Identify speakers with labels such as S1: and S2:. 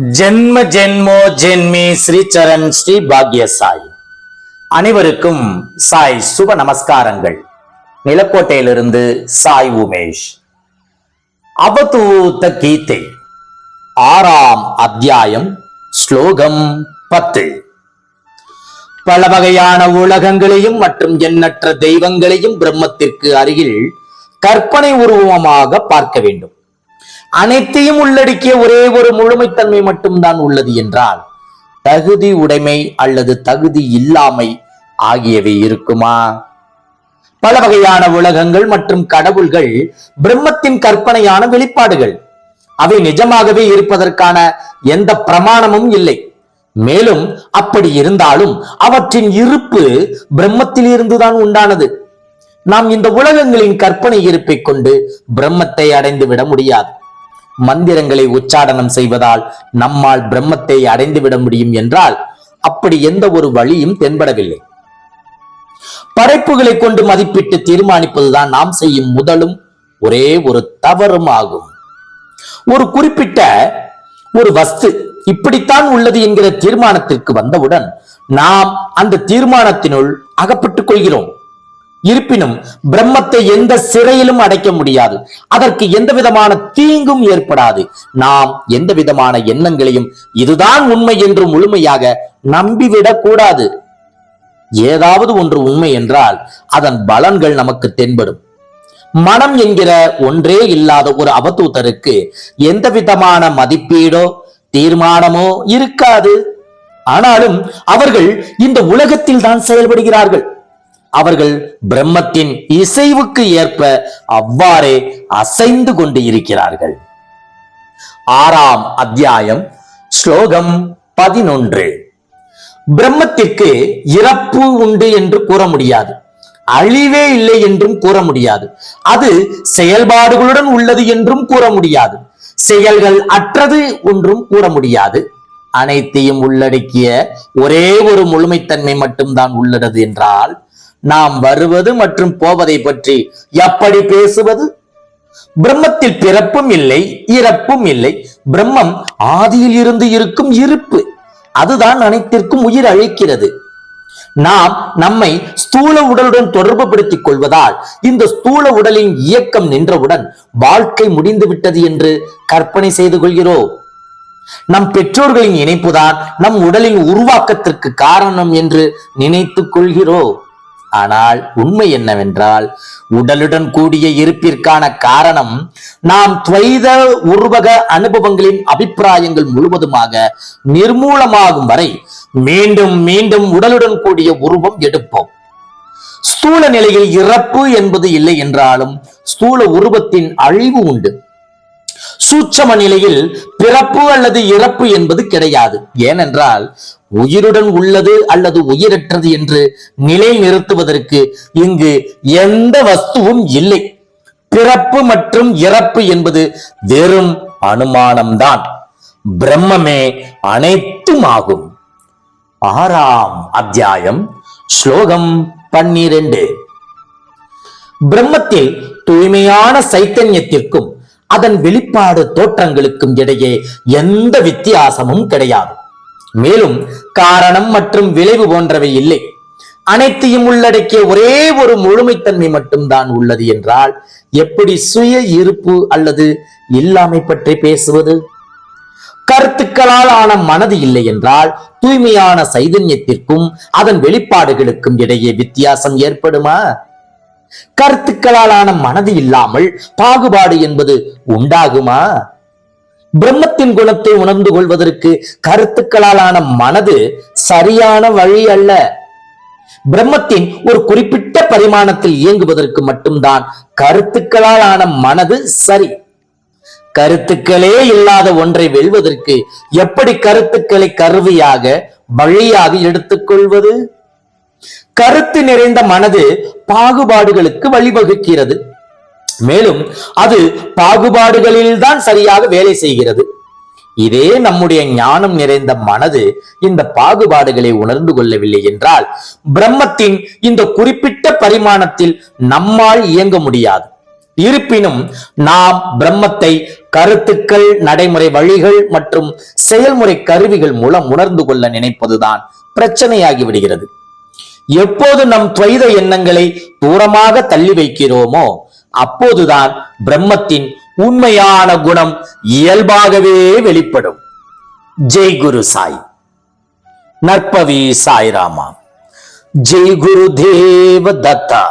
S1: ஜென்ம ஜென்மோ ஜென்மி ஸ்ரீ சரண் ஸ்ரீ பாக்ய சாய். அனைவருக்கும் சாய் சுப நமஸ்காரங்கள். நிலக்கோட்டையிலிருந்து சாய் உமேஷ். அவதூத்த கீதை. ஆறாம் அத்தியாயம் ஸ்லோகம் பத்து. பல வகையான உலகங்களையும் மற்றும் எண்ணற்ற தெய்வங்களையும் பிரம்மத்திற்கு அருகில் கற்பனை உருவமாக பார்க்க வேண்டும். அனைத்தையும் உள்ளடக்கிய ஒரே ஒரு முழுமைத்தன்மை மட்டும்தான் உள்ளது என்றால் தகுதி உடைமை அல்லது தகுதி இல்லாமை ஆகியவை இருக்குமா? பல வகையான உலகங்கள் மற்றும் கடவுள்கள் பிரம்மத்தின் கற்பனையான வெளிப்பாடுகள். அவை நிஜமாகவே இருப்பதற்கான எந்த பிரமாணமும் இல்லை. மேலும் அப்படி இருந்தாலும் அவற்றின் இருப்பு பிரம்மத்தில் இருந்துதான் உண்டானது. நாம் இந்த உலகங்களின் கற்பனை இருப்பை கொண்டு பிரம்மத்தை அடைந்து விட முடியாது. மந்திரங்களை உச்சாடனம் செய்வதால் நம்மால் பிரம்மத்தை அடைந்து விட முடியும் என்றால் அப்படி எந்த ஒரு வழியும் தென்படவில்லை. படைப்புகளை கொண்டு மதிப்பிட்டு தீர்மானிப்பதுதான் நாம் செய்யும் முதலும் ஒரே ஒரு தவறும் ஆகும். ஒரு குறிப்பிட்ட ஒரு வஸ்து இப்படித்தான் உள்ளது என்கிற தீர்மானத்திற்கு வந்தவுடன் நாம் அந்த தீர்மானத்தினுள் அகப்பட்டுக் கொள்கிறோம். இருப்பினும் பிரம்மத்தை எந்த சிறையிலும் அடைக்க முடியாது. அதற்கு எந்த விதமான தீங்கும் ஏற்படாது. நாம் எந்த விதமான எண்ணங்களையும் இதுதான் உண்மை என்று முழுமையாக நம்பிவிடக் கூடாது. ஏதாவது ஒன்று உண்மை என்றால் அதன் பலன்கள் நமக்கு தென்படும். மனம் என்கிற ஒன்றே இல்லாத ஒரு அவதூதருக்கு எந்த விதமான மதிப்பீடோ தீர்மானமோ இருக்காது. ஆனாலும் அவர்கள் இந்த உலகத்தில் தான் செயல்படுகிறார்கள். அவர்கள் பிரம்மத்தின் இசைவுக்கு ஏற்ப அவ்வாறே அசைந்து கொண்டு இருக்கிறார்கள் ஆறாம் அத்தியாயம் ஸ்லோகம் பதினொன்று. பிரம்மத்திற்கு இறப்பு உண்டு என்று கூற முடியாது. அழிவே இல்லை என்றும் கூற முடியாது. அது செயல்பாடுகளுடன் உள்ளது என்றும் கூற முடியாது. செயல்கள் அற்றது ஒன்றும் கூற முடியாது. அனைத்தையும் உள்ளடக்கிய ஒரே ஒரு முழுமைத்தன்மை மட்டும்தான் உள்ளது என்றால் நாம் வருவது மற்றும் போவதை பற்றி எப்படி பேசுவது? பிரம்மத்தில் பிறப்பும் இல்லை இறப்பும் இல்லை. பிரம்மம் ஆதியில் இருந்து இருக்கும் இருப்பு. அதுதான் அனைத்திற்கும் உயிர் அழைக்கிறது. நாம் நம்மை ஸ்தூல உடலுடன் தொடர்பு படுத்திக் கொள்வதால் இந்த ஸ்தூல உடலின் இயக்கம் நின்றவுடன் வாழ்க்கை முடிந்து விட்டது என்று கற்பனை செய்து கொள்கிறோம் நம் பெற்றோர்களின் இணைப்புதான் நம் உடலின் உருவாக்கத்திற்கு காரணம் என்று நினைத்துக் கொள்கிறோம் ஆனால் உண்மை என்னவென்றால் உடலுடன் கூடிய இருப்பிற்கான காரணம் நாம் துவைத உருவக அனுபவங்களின் அபிப்பிராயங்கள் முழுவதுமாக நிர்மூலமாகும் வரை மீண்டும் மீண்டும் உடலுடன் கூடிய உருவம் எடுப்போம். ஸ்தூல நிலையில் இறப்பு என்பது இல்லை என்றாலும் ஸ்தூல உருவத்தின் அழிவு உண்டு. சூட்சம நிலையில் பிறப்பு அல்லது இறப்பு என்பது கிடையாது. ஏனென்றால் உயிருடன் உள்ளது அல்லது உயிரற்றது என்று நிலை நிறுத்துவதற்கு இங்கு எந்த வஸ்துவும் இல்லை. பிறப்பு மற்றும் இறப்பு என்பது வெறும் அனுமானம்தான். பிரம்மமே அனைத்தும் ஆகும் ஆறாம் அத்தியாயம் ஸ்லோகம் பன்னிரண்டு. பிரம்மத்தில் தூய்மையான சைத்தன்யத்திற்கும் அதன் வெளிப்பாடு தோற்றங்களுக்கும் இடையே எந்த வித்தியாசமும் கிடையாது. மேலும் காரணம் மற்றும் விளைவு போன்றவை இல்லை. அனைத்தையும் உள்ளடக்கிய ஒரே ஒரு முழுமைத்தன்மை மட்டும்தான் உள்ளது என்றால் எப்படி சுய இருப்பு அல்லது இல்லாமை பற்றி பேசுவது? கருத்துக்களால் ஆன மனது இல்லை என்றால் தூய்மையான சைதன்யத்திற்கும் அதன் வெளிப்பாடுகளுக்கும் இடையே வித்தியாசம் ஏற்படுமா? கருத்துக்களாலான மனது இல்லாமல் பாகுபாடு என்பது உண்டாகுமா? பிரம்மத்தின் குணத்தை உணர்ந்து கொள்வதற்கு கருத்துக்களாலான மனது சரியான வழி அல்ல. பிரம்மத்தின் ஒரு குறிப்பிட்ட பரிமாணத்தில் இயங்குவதற்கு மட்டும்தான் கருத்துக்களாலான மனது சரி. கருத்துக்களே இல்லாத ஒன்றை வெல்வதற்கு எப்படி கருத்துக்களை கருவியாக வழியாக எடுத்துக்கொள்வது? கருத்து நிறைந்த மனது பாகுபாடுகளுக்கு வழிவகுக்கிறது. மேலும் அது பாகுபாடுகளில் தான் சரியாக வேலை செய்கிறது. இதே நம்முடைய ஞானம் நிறைந்த மனது இந்த பாகுபாடுகளை உணர்ந்து கொள்ளவில்லை என்றால் பிரம்மத்தின் இந்த குறிப்பிட்ட பரிமாணத்தில் நம்மால் இயங்க முடியாது. இருப்பினும் நாம் பிரம்மத்தை கருத்துக்கள் நடைமுறை வழிகள் மற்றும் செயல்முறை கருவிகள் மூலம் உணர்ந்து கொள்ள நினைப்பதுதான் பிரச்சனையாகி விடுகிறது. எப்போது நம் துவைத எண்ணங்களை தூரமாக தள்ளி வைக்கிறோமோ அப்போதுதான் பிரம்மத்தின் உண்மையான குணம் இயல்பாகவே வெளிப்படும். ஜெய் குரு சாய். நற்பவி சாய்ராமா. ஜெய் குரு தேவ தத்தா.